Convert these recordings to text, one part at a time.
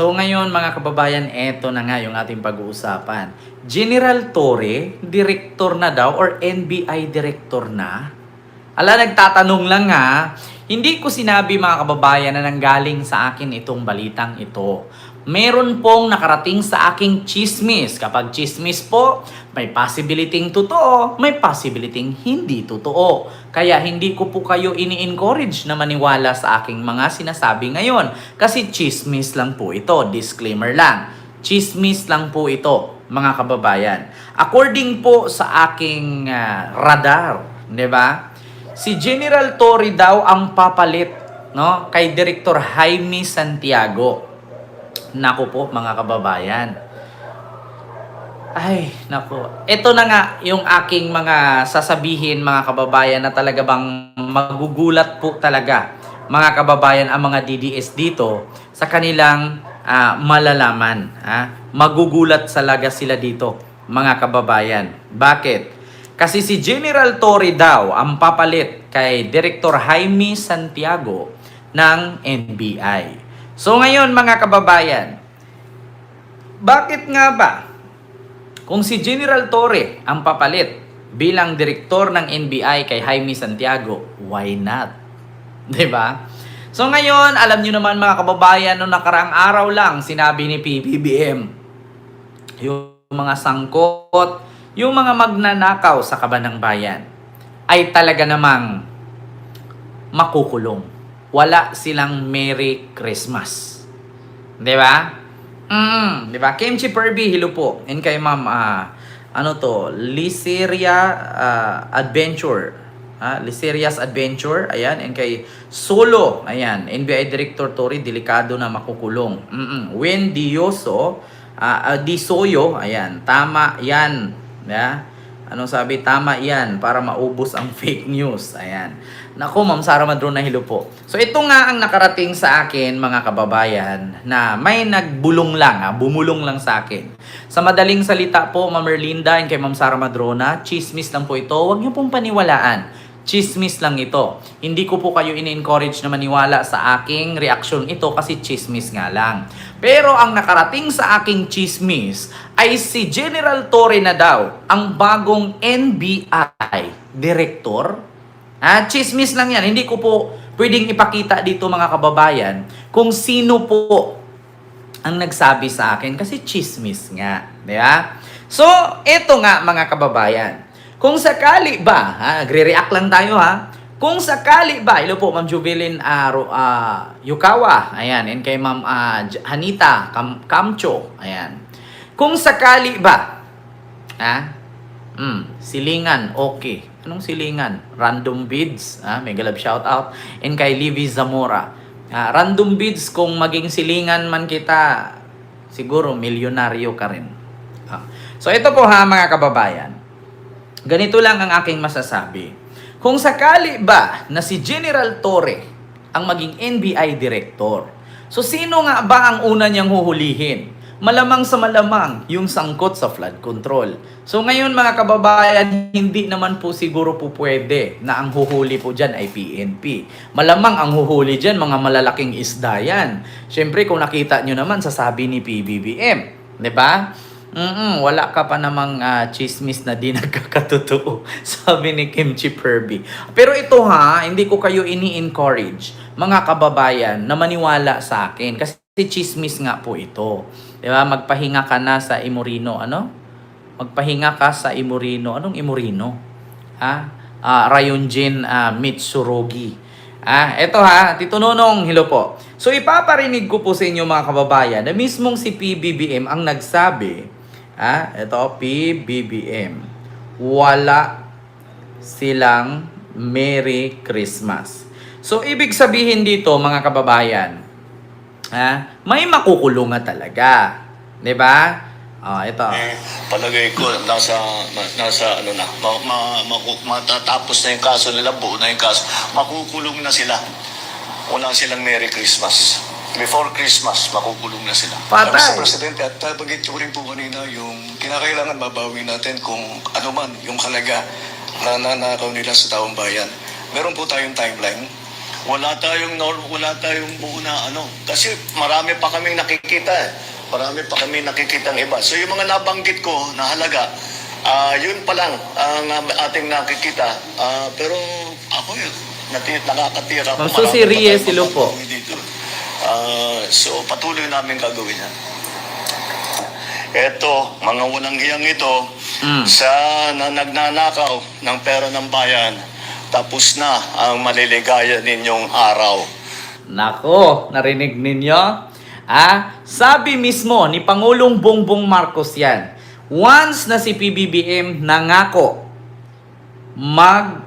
So ngayon mga kababayan, eto na nga yung ating pag-uusapan. General Torre, director na daw or NBI director na? Ala, nagtatanong lang ha. Hindi ko sinabi mga kababayan na nanggaling sa akin itong balitang ito. Meron pong nakarating sa aking chismis. Kapag chismis po, may possibility totoo, may possibility hindi totoo. Kaya hindi ko po kayo ini-encourage na maniwala sa aking mga sinasabi ngayon. Kasi chismis lang po ito. Disclaimer lang. Chismis lang po ito, mga kababayan. According po sa aking ah, radar, di ba? Si General Torre daw ang papalit no kay Director Jaime Santiago. Nako po mga kababayan. Ay, nako. Ito na nga yung aking mga sasabihin mga kababayan na talaga bang magugulat po talaga mga kababayan ang mga DDS dito sa kanilang ah, malalaman. Ha? Magugulat talaga sila dito mga kababayan. Bakit? Kasi si General Torre daw ang papalit kay Director Jaime Santiago ng NBI. So ngayon mga kababayan, bakit nga ba kung si General Torre ang papalit bilang direktor ng NBI kay Jaime Santiago, why not? 'Di ba? So ngayon, alam niyo naman mga kababayan, noong nakaraang araw lang, sinabi ni PBBM, yung mga sangkot, yung mga magnanakaw sa kabanang bayan, ay talaga namang makukulong. Wala silang Merry Christmas. 'Di ba? Mm, 'di ba? Kimchi Perby, hello po. And kay Ma'am ah, ano to? Liseria ah, Adventure. Ah, Liseria's Adventure. Ayan, and kay Solo. Ayan, NBI Director Tori delikado na makukulong. Mm. Wendy Yoso, ah, ah, Di Soyo, ayan, tama 'yan. Yeah? Anong sabi? Tama yan para maubos ang fake news. Ayan. Naku, Ma'am Sara Madrona, hello po. So ito nga ang nakarating sa akin, mga kababayan, na may nagbulong lang, ha? bumulong lang sa akin. Sa madaling salita po, Ma'am Erlinda and kay Ma'am Sara Madrona, chismis lang po ito. Huwag niyo pong paniwalaan. Chismis lang ito. Hindi ko po kayo in-encourage na maniwala sa aking reaksyon ito kasi chismis nga lang. Pero ang nakarating sa aking chismis ay si General Torre na daw ang bagong NBI director. Ah, chismis lang yan. Hindi ko po pwedeng ipakita dito mga kababayan kung sino po ang nagsabi sa akin kasi chismis nga. Di ba? So, eto nga mga kababayan. Kung sakali ba, ha, agre-react lang tayo ha, kung sakali ba, ilo po Ma'am Jubilin uh, uh, Yukawa, ayan, and kay Ma'am J- Hanita Kam Kamcho, ayan. Kung sakali ba, ha, mm, silingan, okay. Anong silingan? Random bids, ha, mega love shout out, and kay Livy Zamora. Ah, random bids, kung maging silingan man kita, siguro milyonaryo ka rin. Ah. So ito po ha mga kababayan, ganito lang ang aking masasabi. Kung sakali ba na si General Torre ang maging NBI director, so sino nga ba ang una niyang huhulihin? Malamang sa malamang yung sangkot sa flood control. So ngayon mga kababayan, hindi naman po siguro po pwede na ang huhuli po dyan ay PNP. Malamang ang huhuli dyan mga malalaking isda yan. Siyempre kung nakita nyo naman sasabi ni PBBM. 'di ba? Mm wala ka pa namang ah, chismis na di nagkakatotoo, sabi ni Kimchi Perby. Pero ito ha, hindi ko kayo ini-encourage, mga kababayan, na maniwala sa akin. Kasi chismis nga po ito. Di ba? Magpahinga ka na sa Imorino, ano? Magpahinga ka sa Imorino. Anong Imorino? Ha? Ah, Rayonjin ah, Mitsurogi. Ah, eto ha, Tito Nonong, hello po. So ipaparinig ko po sa inyo mga kababayan na mismong si PBBM ang nagsabi, ah, eto PBBM, wala silang Merry Christmas. So ibig sabihin dito mga kababayan, ah, may makukulong nga talaga. 'Di ba? Ah, ito. Eh, palagay ko, nasa, nasa ano na, ma, ma, maku- matatapos na yung kaso nila, buo na yung kaso, makukulong na sila. Wala silang Merry Christmas. Before Christmas, makukulong na sila. Patay. Mr. Presidente, at nabanggit ko rin po kanina yung kinakailangan mabawi natin kung ano man yung halaga na nanakaw nila sa taong bayan. Meron po tayong timeline. Wala tayong wala tayong buo na ano. Kasi marami pa kaming nakikita eh. Marami pa kami nakikita ng iba. So yung mga nabanggit ko na halaga, ah, yun pa lang ang ating nakikita. Ah, pero ako yun, nati, nakakatira Susie pa Reyes, tayong hello po. Dito. Ah, so patuloy namin gagawin yan. Eto, mga walang hiyang ito, Mm. sa na nagnanakaw ng pera ng bayan, tapos na ang maliligaya ninyong araw. Nako, narinig ninyo? Ah, sabi mismo ni Pangulong Bongbong Marcos yan. Once na si PBBM nangako mag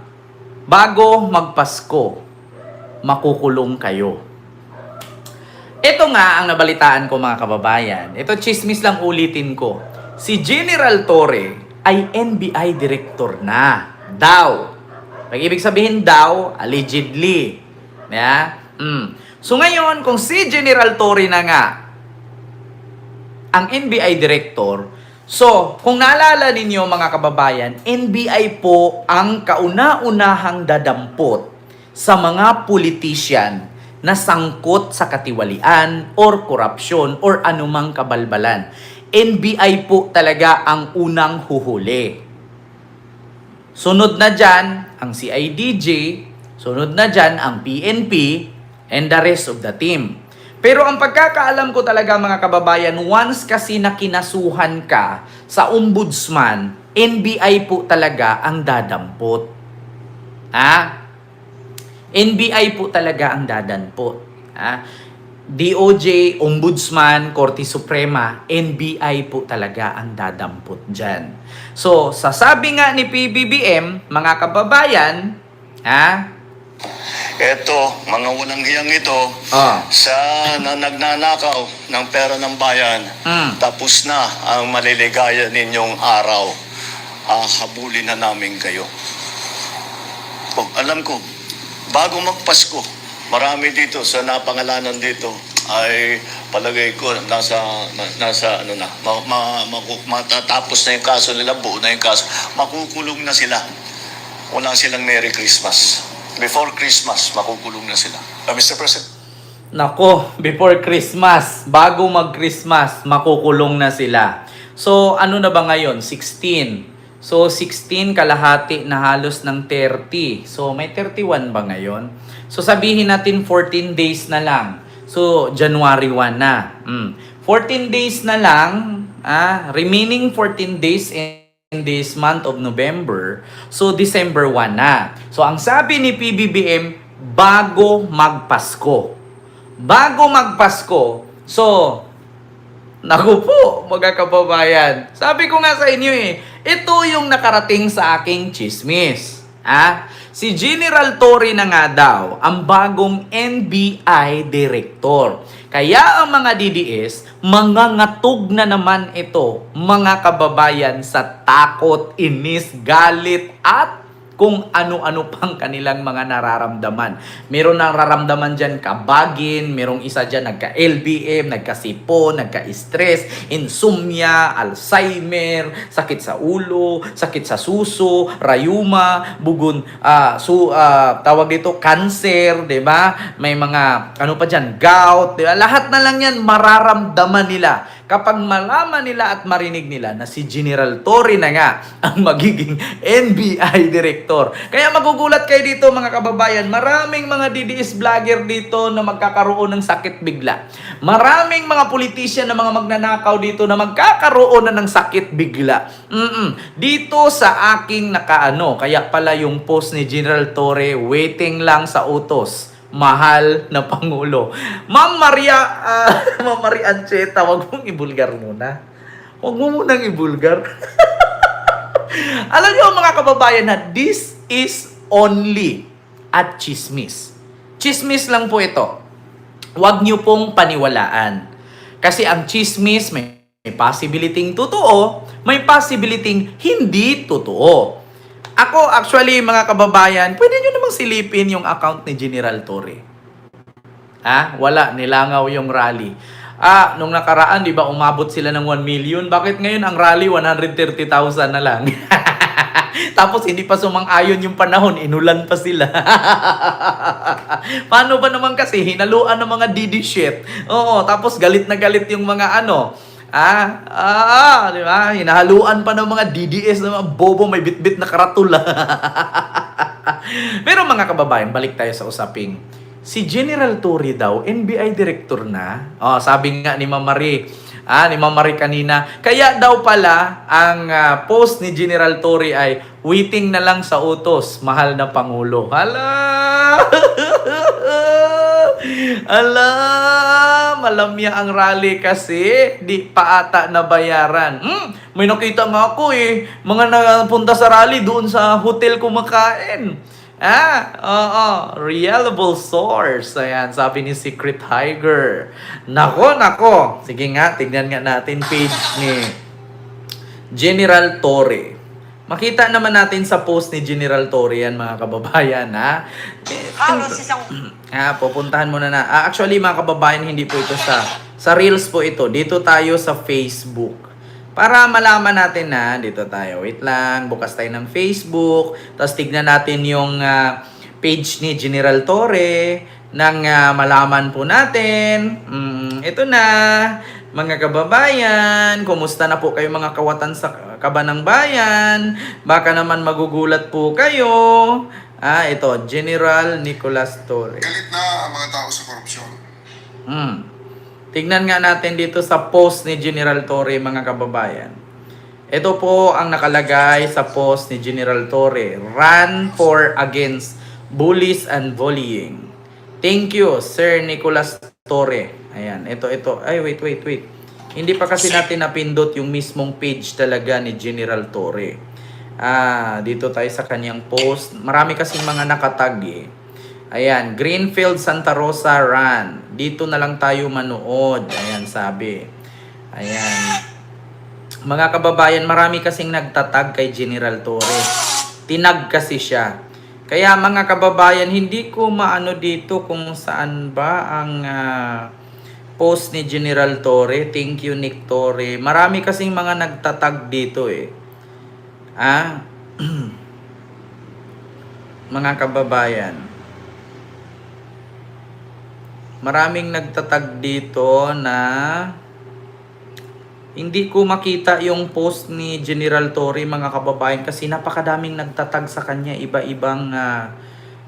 bago magpasko, makukulong kayo. Ito nga ang nabalitaan ko mga kababayan. Ito chismis lang ulitin ko. Si General Torre ay NBI director na. Daw. Pag ibig sabihin daw, allegedly. Yeah? Mm. So ngayon, kung si General Torre na nga, ang NBI director, so kung naalala ninyo mga kababayan, NBI po ang kauna-unahang dadampot sa mga politician na sangkot sa katiwalian or korupsyon or anumang kabalbalan. NBI po talaga ang unang huhuli. Sunod na dyan, ang CIDJ, sunod na dyan, ang PNP, and the rest of the team. Pero ang pagkakaalam ko talaga mga kababayan, once kasi na kinasuhan ka sa ombudsman, NBI po talaga ang dadampot. Ha? NBI po talaga ang dadampot. Ha? DOJ, Ombudsman, Korte Suprema, NBI po talaga ang dadampot dyan. So, sa sabi nga ni PBBM, mga kababayan, ha? Eto, mga walang hiyang ito, Oh. sa na nagnanakaw ng pera ng bayan, Mm. tapos na ang maliligaya ninyong araw. Ah, habulin na namin kayo. Oh, alam ko, bago magpasko, marami dito sa napangalanan dito ay palagay ko nasa na- nasa ano na ma, ma, maku- matatapos na yung kaso nila buo na yung kaso makukulong na sila wala silang Merry Christmas before Christmas makukulong na sila uh, Mr. President Nako, before Christmas, bago mag-Christmas, makukulong na sila. So, ano na ba ngayon? 16. So, 16 kalahati na halos ng 30. So, may 31 ba ngayon? So, sabihin natin 14 days na lang. So, January 1 na. Mm. 14 days na lang, ah, remaining 14 days in this month of November. So, December 1 na. So, ang sabi ni PBBM, bago magpasko. Bago magpasko, so, naku po, mga kababayan. Sabi ko nga sa inyo eh, ito yung nakarating sa aking chismis. Ah, si General Torre na nga daw ang bagong NBI director. Kaya ang mga DDS, mangangatog na naman ito, mga kababayan, sa takot, inis, galit, at kung ano-ano pang kanilang mga nararamdaman. Meron nararamdaman dyan kabagin, merong isa dyan nagka-LBM, nagka-sipon, nagka-stress, insomnia, Alzheimer, sakit sa ulo, sakit sa suso, rayuma, bugon, ah, su, ah, tawag dito, cancer, ba? May mga ano pa dyan, gout, 'di ba? Lahat na lang 'yan mararamdaman nila kapag malaman nila at marinig nila na si General Torre na nga ang magiging NBI Director. Kaya magugulat kayo dito mga kababayan, maraming mga DDS vlogger dito na magkakaroon ng sakit bigla. Maraming mga politician na mga magnanakaw dito na magkakaroon na ng sakit bigla. Mm-mm. Dito sa aking nakaano, kaya pala yung post ni General Torre, waiting lang sa utos mahal na Pangulo. Ma'am Maria, ah, Ma'am Maria Ancheta, wag mong ibulgar muna. Wag mo munang ibulgar. Alam niyo mga kababayan na this is only at chismis. Chismis lang po ito. Huwag niyo pong paniwalaan. Kasi ang chismis may, may possibility totoo, may possibility hindi totoo. Ako, actually, mga kababayan, pwede nyo namang silipin yung account ni General Torre. Ha? Wala, nilangaw yung rally. Ah, nung nakaraan, di ba, umabot sila ng 1 million. Bakit ngayon ang rally 130,000 na lang? Tapos hindi pa sumang-ayon yung panahon, inulan pa sila. Paano ba naman kasi hinaluan ng mga DD shit? Oo, tapos galit na galit yung mga ano, Ah, ah, di ba? Hinahaluan pa ng mga DDS na mga bobo may bitbit na karatula. Pero mga kababayan, balik tayo sa usaping. Si General Torre daw, NBI director na. Oh, sabi nga ni Ma'am Marie, ah, ni Ma'am Marie kanina, kaya daw pala ang ah, post ni General Torre ay waiting na lang sa utos, mahal na pangulo. Hala! Ala, malamya ang rally kasi, di pa ata nabayaran. Hmm, may nakita nga ako eh, mga napunta sa rally doon sa hotel kumakain. Ah, oo, reliable source. Ayan, sabi ni Secret Tiger. Nako, nako. Sige nga, tignan nga natin page ni General Torre. Makita naman natin sa post ni General Torre yan, mga kababayan, ha? Isang Ah, pupuntahan muna na. Ah, actually, mga kababayan, hindi po ito sa sa Reels po ito. Dito tayo sa Facebook. Para malaman natin na, dito tayo. Wait lang, bukas tayo ng Facebook. Tapos tignan natin yung ah, page ni General Torre nang ah, malaman po natin. Mm, ito na, mga kababayan, kumusta na po kayo mga kawatan sa kabanang bayan? Baka naman magugulat po kayo. Ah, ito, General Nicolas Torre. Galit na ang mga tao sa korupsyon. Hmm. Tignan nga natin dito sa post ni General Torre, mga kababayan. Ito po ang nakalagay sa post ni General Torre. Run for against bullies and bullying. Thank you, Sir Nicolas Torre. Ayan, ito, ito. Ay, wait, wait, wait. Hindi pa kasi natin napindot yung mismong page talaga ni General Torre. Ah, dito tayo sa kanyang post. Marami kasing mga nakatag eh. Ayan, Greenfield Santa Rosa Run. Dito na lang tayo manood. Ayan, sabi. Ayan. Mga kababayan, marami kasing nagtatag kay General Torre. Tinag kasi siya. Kaya mga kababayan, hindi ko maano dito kung saan ba ang ah, post ni General Torre. Thank you, Nick Torre. Marami kasing mga nagtatag dito eh. Ah, mga kababayan, maraming nagtatag dito na hindi ko makita yung post ni General Torre mga kababayan kasi napakadaming nagtatag sa kanya iba-ibang ah,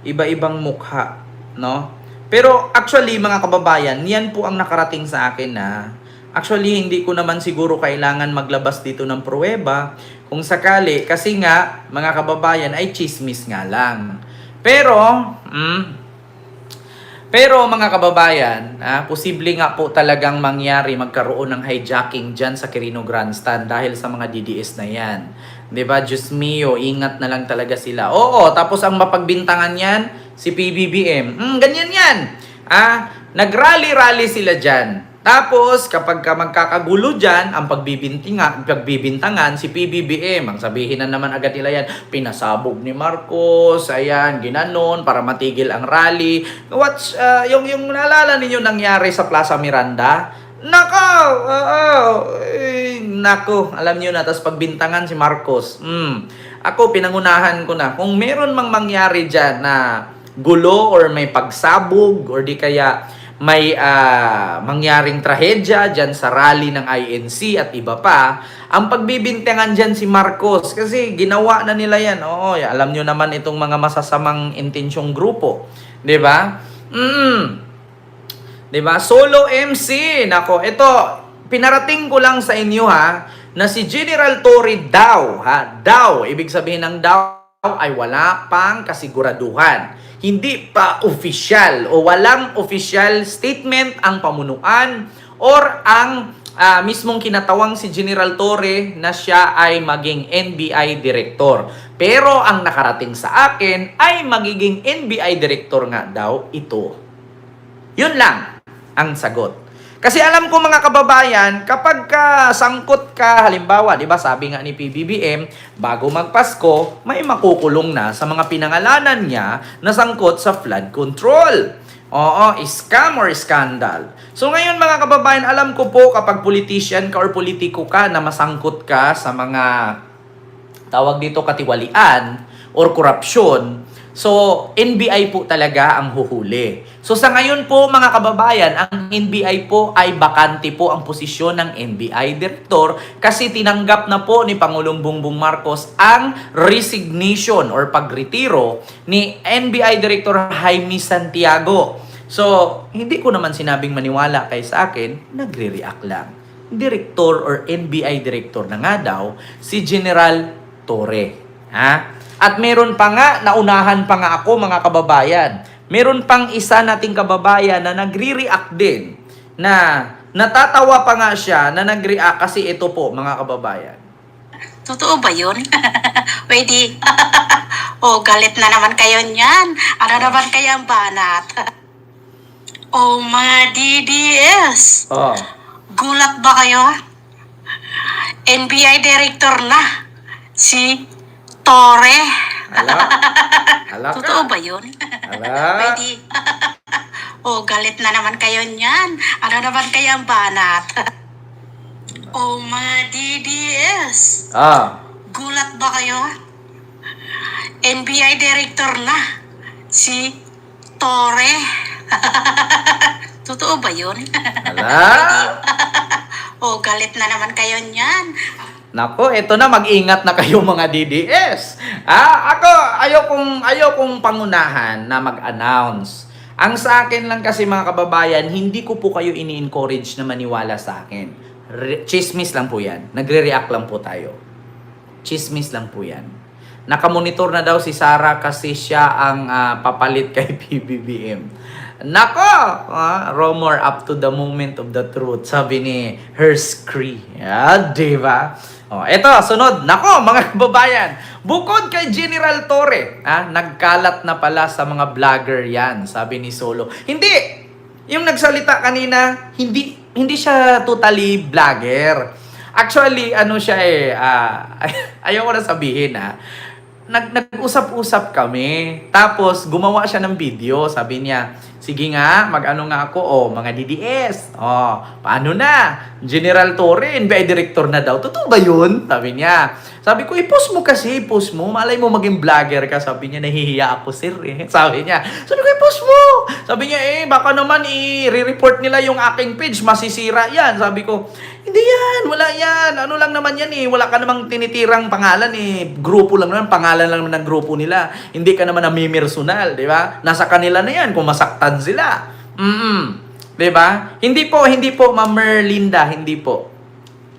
iba-ibang mukha no? Pero actually mga kababayan yan po ang nakarating sa akin na actually hindi ko naman siguro kailangan maglabas dito ng pruweba kung sakali kasi nga mga kababayan ay chismis nga lang. Pero mm, pero mga kababayan, ah, posible nga po talagang mangyari magkaroon ng hijacking dyan sa Quirino Grandstand dahil sa mga DDS na yan. ba? Diyos mio, ingat na lang talaga sila. Oo, tapos ang mapagbintangan yan, si PBBM. Hmm, ganyan yan. Ah, nagrally-rally sila dyan. Tapos, kapag ka magkakagulo dyan, ang pagbibintinga, pagbibintangan, si PBBM, ang sabihin na naman agad nila yan, pinasabog ni Marcos, ayan, ginanon, para matigil ang rally. What's, uh, yung, yung naalala ninyo nangyari sa Plaza Miranda? Nako! Oo! eh, nako, alam niyo na, tapos pagbintangan si Marcos. Hmm. Ako, pinangunahan ko na, kung meron mang mangyari dyan na gulo or may pagsabog or di kaya may ah, mangyaring trahedya dyan sa rally ng INC at iba pa, ang pagbibintangan dyan si Marcos kasi ginawa na nila yan. Oo, alam nyo naman itong mga masasamang intensyong grupo. ba? Mm. 'Di ba? Solo MC. Nako, ito pinarating ko lang sa inyo ha na si General Torre daw, ha, daw, ibig sabihin ng daw ay wala pang kasiguraduhan. Hindi pa official o walang official statement ang pamunuan or ang ah, mismong kinatawang si General Torre na siya ay maging NBI Director. Pero ang nakarating sa akin ay magiging NBI Director nga daw ito. Yun lang ang sagot. Kasi alam ko mga kababayan, kapag ka sangkot ka, halimbawa, di ba sabi nga ni PBBM, bago magpasko, may makukulong na sa mga pinangalanan niya na sangkot sa flood control. Oo, scam or scandal. So ngayon mga kababayan, alam ko po kapag politician ka or politiko ka na masangkot ka sa mga tawag dito katiwalian or korupsyon. So, NBI po talaga ang huhuli. So, sa ngayon po mga kababayan, ang NBI po ay bakante po ang posisyon ng NBI Director kasi tinanggap na po ni Pangulong Bongbong Marcos ang resignation or pagretiro ni NBI Director Jaime Santiago. So, hindi ko naman sinabing maniwala kay sa akin, nagre-react lang. Director or NBI Director na nga daw, si General Torre. Ha? At meron pa nga, naunahan pa nga ako mga kababayan. Meron pang isa nating kababayan na nagre-react din. Na natatawa pa nga siya na nag-react kasi ito po mga kababayan. Totoo ba yun? Pwede. oh, galit na naman kayo niyan. Ano naman kaya ang banat? oh, mga DDS. Oh. Gulat ba kayo? NBI Director na. Si Torre. Ala. Ala ka. Totoo ba yun? Ala. Pwede. oh, galit na naman kayo niyan. Ano naman kaya ang banat? oh, mga DDS. Ah. Gulat ba kayo? NBI Director na. Si Torre. Totoo ba yun? Ala. oh, galit na naman kayo niyan. Nako, eto na, mag-ingat na kayo mga DDS. Ah, ako, ayaw kong, ayaw kong pangunahan na mag-announce. Ang sa akin lang kasi mga kababayan, hindi ko po kayo ini-encourage na maniwala sa akin. Re- chismis lang po yan. Nagre-react lang po tayo. Chismis lang po yan. Nakamonitor na daw si Sarah kasi siya ang ah, papalit kay PBBM. Nako! Ah, rumor up to the moment of the truth. Sabi ni Herskree. Yeah, di? Oh, eto, sunod. Nako, mga kababayan. Bukod kay General Torre, ah, nagkalat na pala sa mga vlogger yan, sabi ni Solo. Hindi! Yung nagsalita kanina, hindi hindi siya totally vlogger. Actually, ano siya eh, ah, ayaw ko na sabihin ah. Nag, nag-usap-usap kami. Tapos, gumawa siya ng video. Sabi niya, sige nga, mag-ano nga ako. Oh, mga DDS. Oh, paano na? General Torre, NBI Director na daw. Totoo ba yun? Sabi niya. Sabi ko, i-post mo kasi, i-post mo. Malay mo maging vlogger ka. Sabi niya, nahihiya ako, sir. Eh. Sabi niya. Sabi ko, i-post mo. Sabi niya, eh, baka naman i-report nila yung aking page. Masisira yan. Sabi ko, hindi yan, wala yan. Ano lang naman yan eh. Wala ka namang tinitirang pangalan eh. Grupo lang naman, pangalan lang naman ng grupo nila. Hindi ka naman namimersonal, di ba? Nasa kanila na yan kung masaktan sila. Mm Di ba? Hindi po, hindi po, Ma'am Merlinda, hindi po.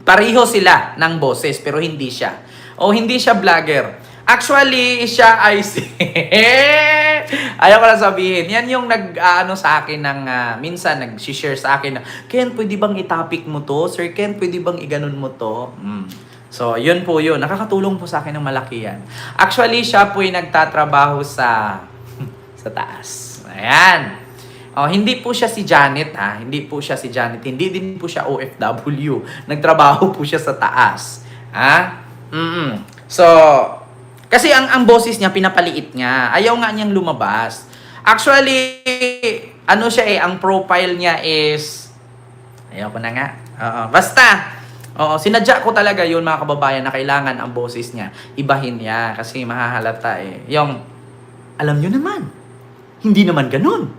Pareho sila ng boses, pero hindi siya. O hindi siya vlogger. Actually, siya ay si... Ayaw ko na sabihin. Yan yung nag, ah, ano sa akin ng, ah, minsan nag-share sa akin na, Ken, pwede bang itapik mo to? Sir Ken, pwede bang iganon mo to? Mm. So, yun po yun. Nakakatulong po sa akin ng malaki yan. Actually, siya po ay nagtatrabaho sa, sa taas. Ayan. Oh, hindi po siya si Janet ha. Hindi po siya si Janet. Hindi din po siya OFW. Nagtrabaho po siya sa taas. Ha? Mm. So, kasi ang ang boses niya pinapaliit niya. Ayaw nga niyang lumabas. Actually, ano siya eh, ang profile niya is Ayaw ko na nga. Oo. Basta, Oo, sinadya ko talaga yun mga kababayan na kailangan ang boses niya. Ibahin niya kasi mahahalata eh. Yung, alam nyo naman, hindi naman ganun.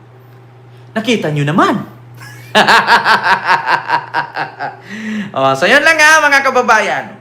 Nakita nyo naman. oh, so yun lang nga mga kababayan.